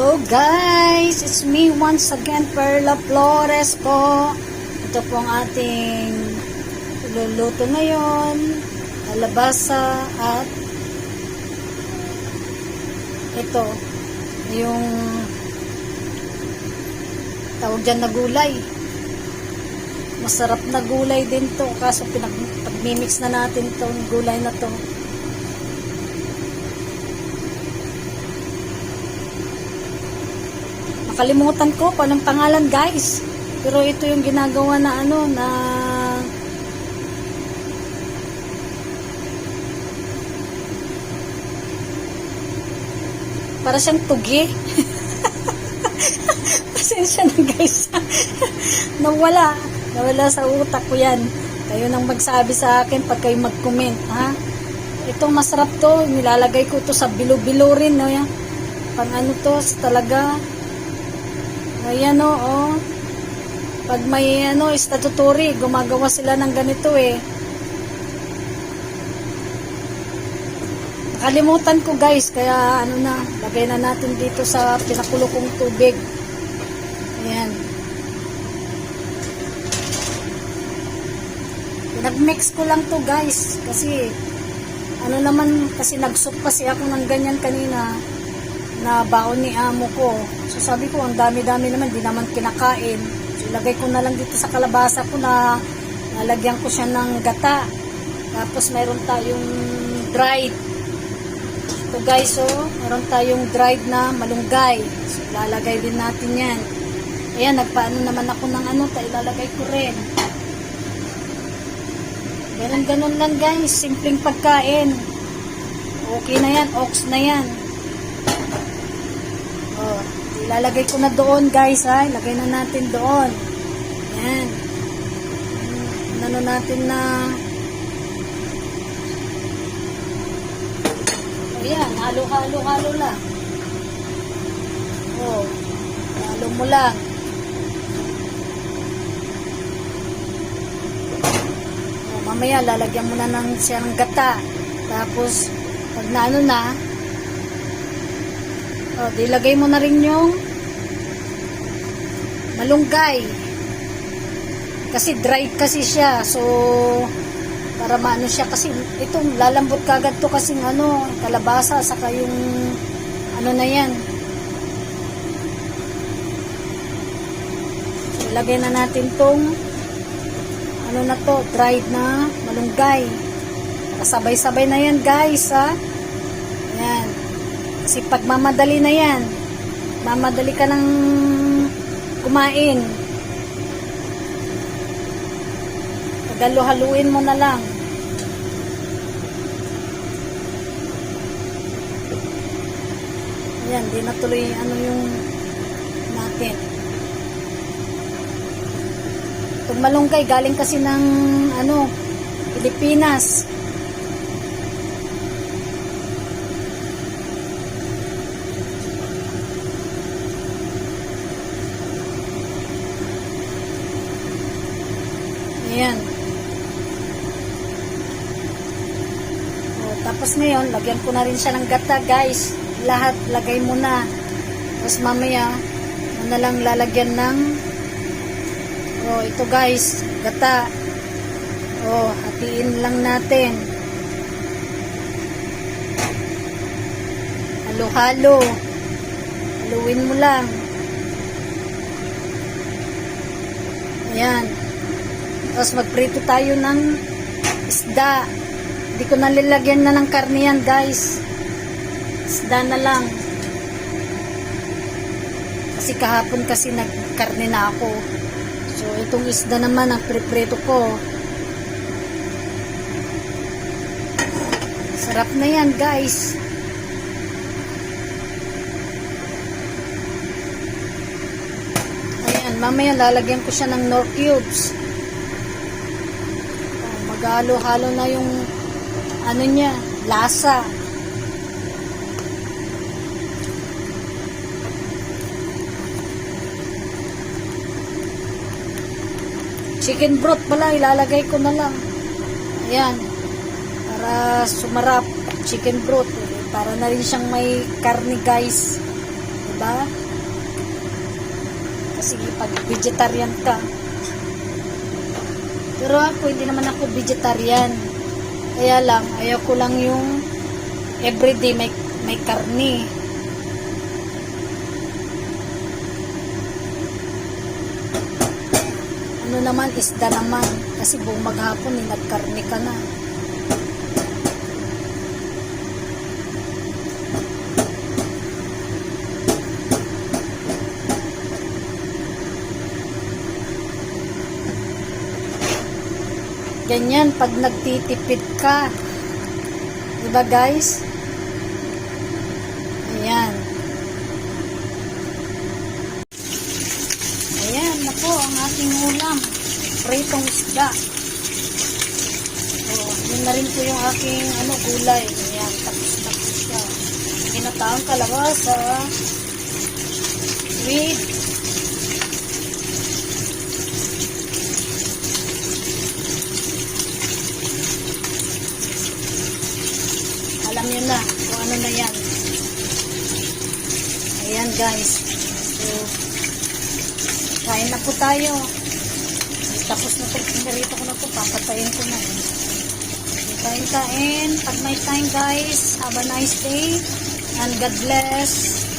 Hello guys! It's me once again, Perla Flores po. Ito po ang ating luluto ngayon. Alabasa at ito, yung tawag dyan na gulay. Masarap na gulay din to. Kaso pinag pagmimix na natin tong gulay na to. Nakalimutan ko kung anong pangalan guys. Pero ito yung ginagawa na ano na para siyang tugi. Pasensya na guys. Nawala. Nawala sa utak ko yan. Kayo nang magsabi sa akin pag kayo mag-comment. Ha? Ito masarap to. Nilalagay ko to sa bilo-bilo rin. No? Yan. Pang ano to talaga. Ayan o. Oh. Pag may ano, statutory, gumagawa sila ng ganito eh. Nakalimutan ko guys, kaya ano na, lagay na natin dito sa pinakulo kong tubig. Ayan. Nag-mix ko lang to guys, kasi ano naman, kasi nagsup kasi ako ng ganyan kanina na baon ni amo ko. So sabi ko, ang dami-dami naman, di naman kinakain. So ilagay ko na lang dito sa kalabasa ko na nalagyan ko siya ng gata. Tapos mayroon tayong dried ito guys, oh, meron tayong dried na malunggay. So, ilalagay din natin yan. Ayan, nagpaano naman ako ng ano, ta ilalagay ko rin. Ganun, ganun lang guys, simpleng pagkain. Okay na yan, ox na yan. Ilalagay ko na doon guys, ha. Ilagay na natin doon. Yan. Ano natin na Ayan, halo-halo-halo lang. Oh, halo mo lang. Oh, mamaya, lalagyan mo na ng siya ng gata. Tapos, pag na na, oh, dilagay mo na rin yung malunggay. Kasi dry kasi siya. So, para maano siya kasi itong lalambot kagad to kasi ano kalabasa saka yung ano na yan so, ilagay na natin tong ano na to dried na malunggay kasabay sabay na yan guys ha kasi pag mamadali na yan mamadali ka ng kumain Galo-haluin mo na lang. Ayan, di na tuloy ano yung natin. Itong malunggay, galing kasi ng ano, Pilipinas. Ayan. Tapos ngayon, lagyan ko na rin siya ng gata, guys. Lahat, lagay mo na. Tapos mamaya, na lang lalagyan ng oh, ito guys, gata. Oh, hatiin lang natin. Halo-halo. Haluin mo lang. Ayan. Tapos magprito tayo ng isda. Hindi ko nalilagyan na ng karne yan, guys. Isda na lang. Kasi kahapon kasi nagkarne na ako. So, itong isda naman ang priprito ko. Sarap na yan, guys. Ayan, mamaya lalagyan ko siya ng nor cubes. Oh, Maghalo-halo na yung ano niya, lasa. Chicken broth pala, ilalagay ko na lang. Ayan. Para sumarap. Chicken broth. Para na rin siyang may karne guys. ba? Kasi pag vegetarian ka. Pero ako, hindi naman ako vegetarian. Kaya lang, ayaw ko lang yung everyday may, may karni. Ano naman, isda naman. Kasi buong maghapon, eh, nagkarni ka na. Ganyan pag nagtitipid ka. Diba guys? Ayan. Ayan na po ang ating ulam. Pritong isda. So, yun na rin po yung aking ano, gulay. Ayan, tapos-tapos siya. Ginataang kalabasa. With alam nyo na kung ano na yan. Ayan guys. So, kain na po tayo. Tapos na ito, pinarito ko na ito, papatayin ko na. eh. Kain-kain. Pag may time guys, have a nice day. And God bless.